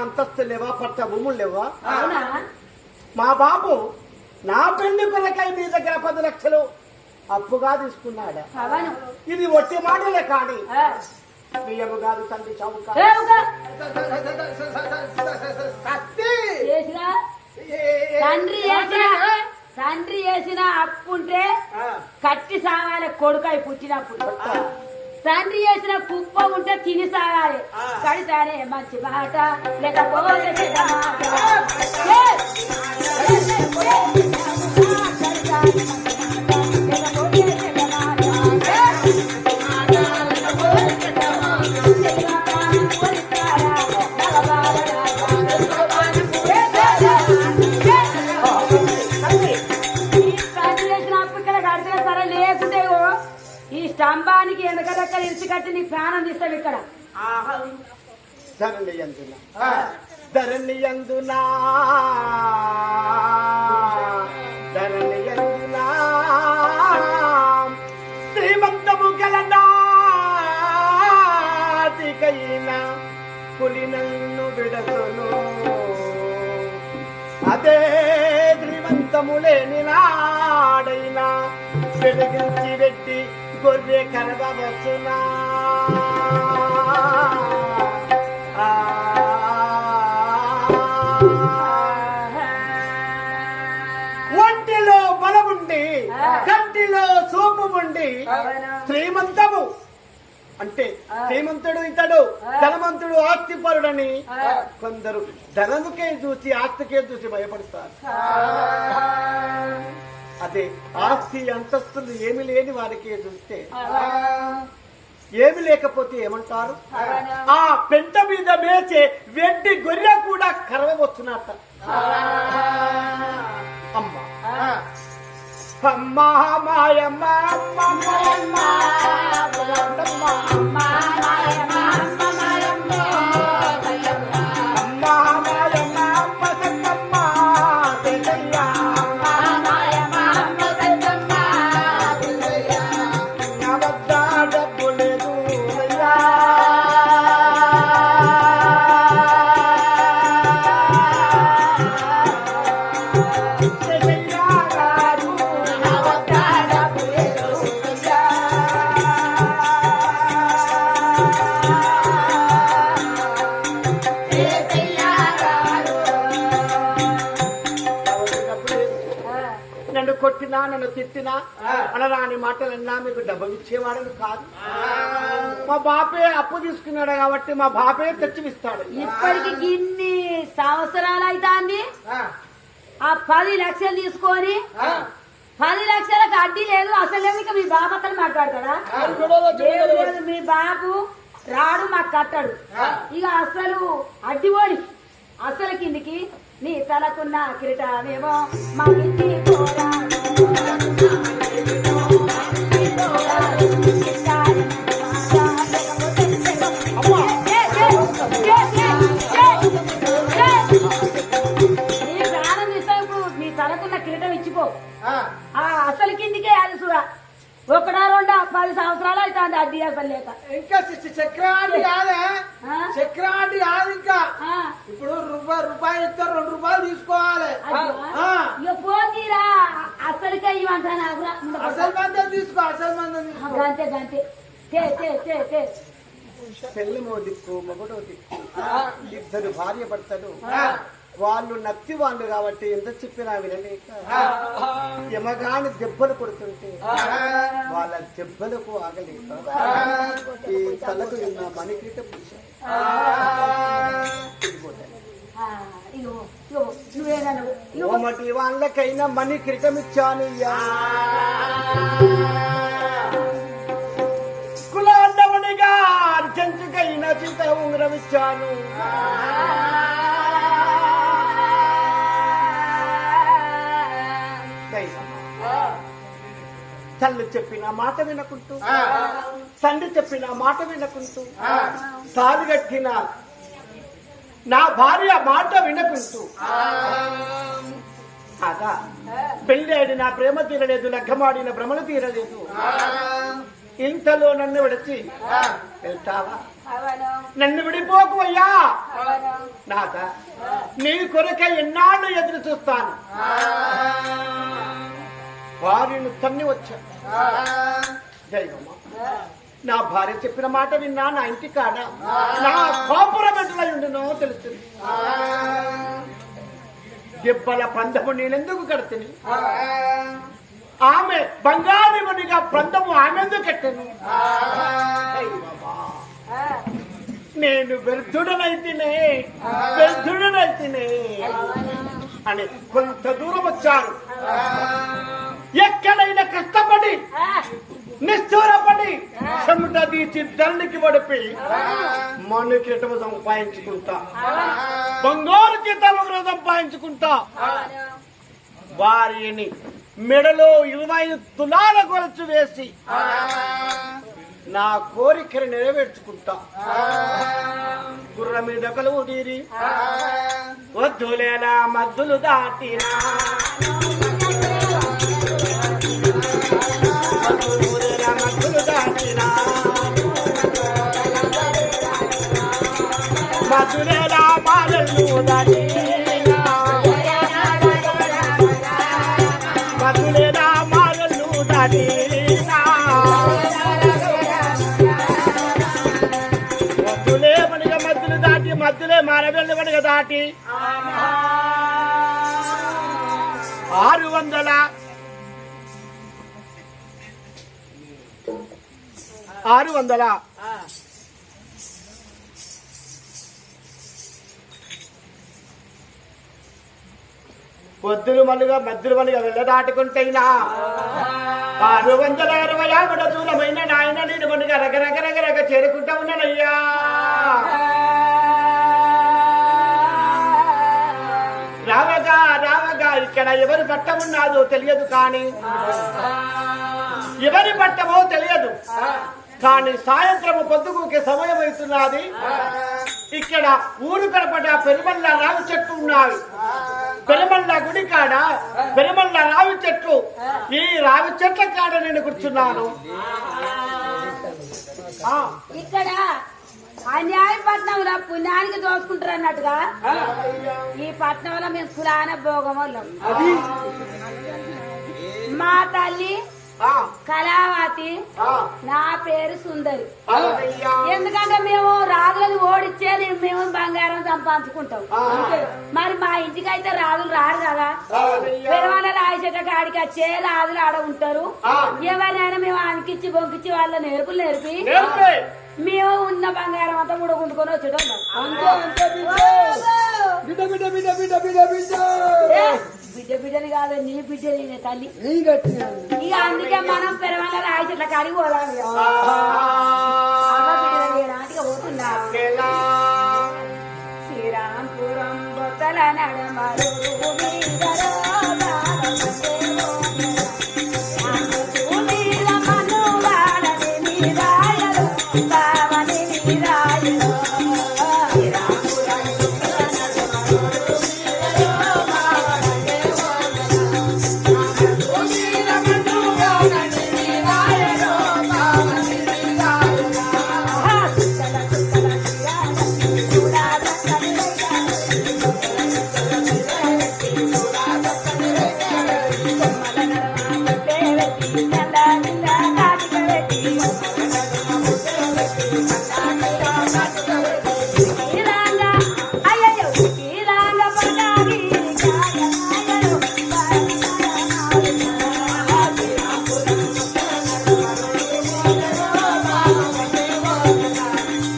అంతస్తు లేవా పట్ట భూములు లేవా? మా బాబు నా పెళ్ళి కొరకై మీ దగ్గర పది లక్షలు అప్పుగా తీసుకున్నాడా. ఇది ఒట్టి మాటలే కాని. బియ్యము కాదు. తండ్రి ఏ- తండ్రి తండ్రి చేసిన అప్పుంటే కట్టి సాగాలి కొడుకై పుట్టినప్పుడు. తండ్రి చేసిన కుప్ప ఉంటే తిని సాగాలి. ఆ. కడితానే మంచి మాట? లేకపోతే ధరణి అందున ధరణి అందునా ధరణి యందున శ్రీమంతము గలనాటికైన పులి నన్ను విడసను. అదే శ్రీమంతము లేని నాడైనా వెలిగించి పెట్టి గొర్రె కరగవచ్చునా కంటిలో సోపు ఉండి శ్రీమంతము. అంటే శ్రీమంతుడు ఇతడు ధనవంతుడు ఆస్తిపరుడని కొందరు ధనముకే చూసి ఆస్తికే చూసి భయపడతారు. అదే ఆస్తి అంతస్తులు ఏమి లేని వారికి చూస్తే ఏమి లేకపోతే ఏమంటారు? ఆ పెంట మీద మేచే వెడ్డి గొర్రె కూడా కరవవచ్చునట Maya, Maya, Maya, Maya. కొట్టినా నన్ను తిట్టినా అనరాని మాటలన్నా మీకు డబ్బు ఇచ్చేవాడని కాదు. మా బాపే అప్పు తీసుకున్నాడు కాబట్టి మా బాపే తెచ్చివిస్తాడు. ఇప్పటికి ఇన్ని సంవత్సరాలు అవుతాంది ఆ. పది లక్షలు తీసుకొని పది లక్షలకు అడ్డీ లేదు. అసలు ఇక మీ బాబు అతను మాట్లాడతాడా? మీ బాబు రాడు మాకు కట్టాడు. ఇక అసలు అడ్డి ఓడి అసలు కిందికి నీ తలకున్న కిరీటమేమో మాకిచ్చి పోరాడు. తలకున్న కిరీటం ఇచ్చిపో. ఆ. అసలు కిందికే అది చూడ ఒకటా రెండా? పది సంవత్సరాలు అవుతుంది అడ్డీ అసలు లేక. ఇంకా చక్రాంటి కాదే? చక్రాంటి కాదు ఇంకా. ఇప్పుడు రూపాయి రూపాయి ఇస్తే రెండు రూపాయలు తీసుకోవాలి. పోతీరా అసలుకే ఇవ్వంటా. అసలు మందం తీసుకో అసలు మందం తీసుకో. గంతే గంతే. తే తే తే తే. పెళ్ళిమో దిక్కు మొగటో దిక్కు ఇద్దరు భార్య భర్తలు. వాళ్ళు నత్తి వాళ్ళు కాబట్టి ఎంత చెప్పినా వినలేక యమగాని దెబ్బలు కొడుతుంటే వాళ్ళ దెబ్బలకు ఆగలేక ఈ తలకు ఉన్న మణికీట ఇగో కోమటి వాళ్ళకైనా మణి క్రిటమిచ్చాను కులాండవనిగా అర్జెంటుకైనా చింత ఉంగరమిచ్చాను తల్లి చెప్పిన మాట వినకుంటూ తండ్రి చెప్పిన మాట వినకుంటూ తాది కట్టిన నా భార్య మాట వినకుంటూ. కాదా? పెళ్ళి ఆడిన ప్రేమ తీరలేదు లగ్గమాడిన భ్రమలు తీరలేదు. ఇంతలో నన్ను విడిచి వెళ్తావా? నన్ను విడిపోకు అయ్యా. అవును. నాథ నీ కొరకే ఎన్నాళ్ళు ఎదురు చూస్తాను. వారిని తన్ని వచ్చాను నా భార్య చెప్పిన మాట విన్నా నా ఇంటి కాడ. నా కోపుర ఎంటలై ఉండినో తెలుస్తుంది. దెబ్బల పందము నేనెందుకు కడుతుంది ఆమె బంగారుమణిగా పందము ఆమెందుకు కట్టను? నేను వ్యర్థుడనైతేనే వ్యర్థుడనైతేనే అని కొంత దూరం వచ్చారు. కష్టపడి నిష్ఠూరపడి చెమట తీసి దండికి పడిపి మనుకిటము సంపాదించుకుంటా. బంగారు జీతాలు సంపాదించుకుంటా. వారిని మెడలో ఇరవై తులాల కొరచు వేసి నా కోరికను నెరవేర్చుకుంటా. గుర్ర మీద కలువు తీరి. వద్దులేలా మద్దులు దాటినా. మధ్యలే మనగా మధ్యలు దాటి దాటి ఆరు వందల ఆరు వందల పొద్దులు మలుగా మధ్యలు మలుగా వెళ్ళ దాటుకుంటైనా. ఆరు వందల అరవై ఆవిడ దూరమైన నాయన నేను మనగా రకరకరకరక చేరుకుంటా ఉన్నానయ్యా. రావగా రావగా ఇక్కడ ఎవరి పట్టం ఉన్నాదో తెలియదు కానీ ఎవరి పట్టమో తెలియదు. కానీ సాయంత్రము పొద్దుగుకి సమయం అవుతున్నది ఇక్కడ ఊరు కడపట పెరుమల్ల రావి చెట్టు ఉన్నాయి పెరుమల్ల గుడి కాడ పెరుమల్ల రావి చెట్టు. ఈ రావి చెట్ల కాడ నేను కూర్చున్నాను. ఇక్కడ అన్యాయం పట్నంలో పుణ్యానికి దోసుకుంటారు అన్నట్టుగా ఈ పట్నంలో మేము కులాన భోగం వాళ్ళం. మా తల్లి కళావతి నా పేరు సుందరి. ఎందుకంటే మేము రాజులను ఓడిచ్చేది మేము బంగారం సంపాదించుకుంటాం. మరి మా ఇంటికి అయితే రాజులు రారు కదా. పెరవాళ్ళ రాయిచేట కాడికి వచ్చే రాజులు ఆడ ఉంటారు. ఎవరైనా మేము అనికిచ్చి బొంకిచ్చి వాళ్ళ నేర్పులు నేర్పి నేర్పే. మేము ఉన్న బంగారం అంతా కూడా గుండుకొని వచ్చేటోళ్ళం. బిడ్డ బిడ్డ బిడ్డ బిడ్డ బిడ్డ బిడ్డ బిడ్డ బిడ్డని కాదు నీ బిడ్డని నీ తల్లి. ఇక అందుకే మనం పెరవాళ్ళ రాయిచెట్ల కాడికి పోదాం ఇక. ఆ, అమ్మ బిడ్డలు నాటికి పోతున్నా? శ్రీరాంపురం బొత్తల నడమరు.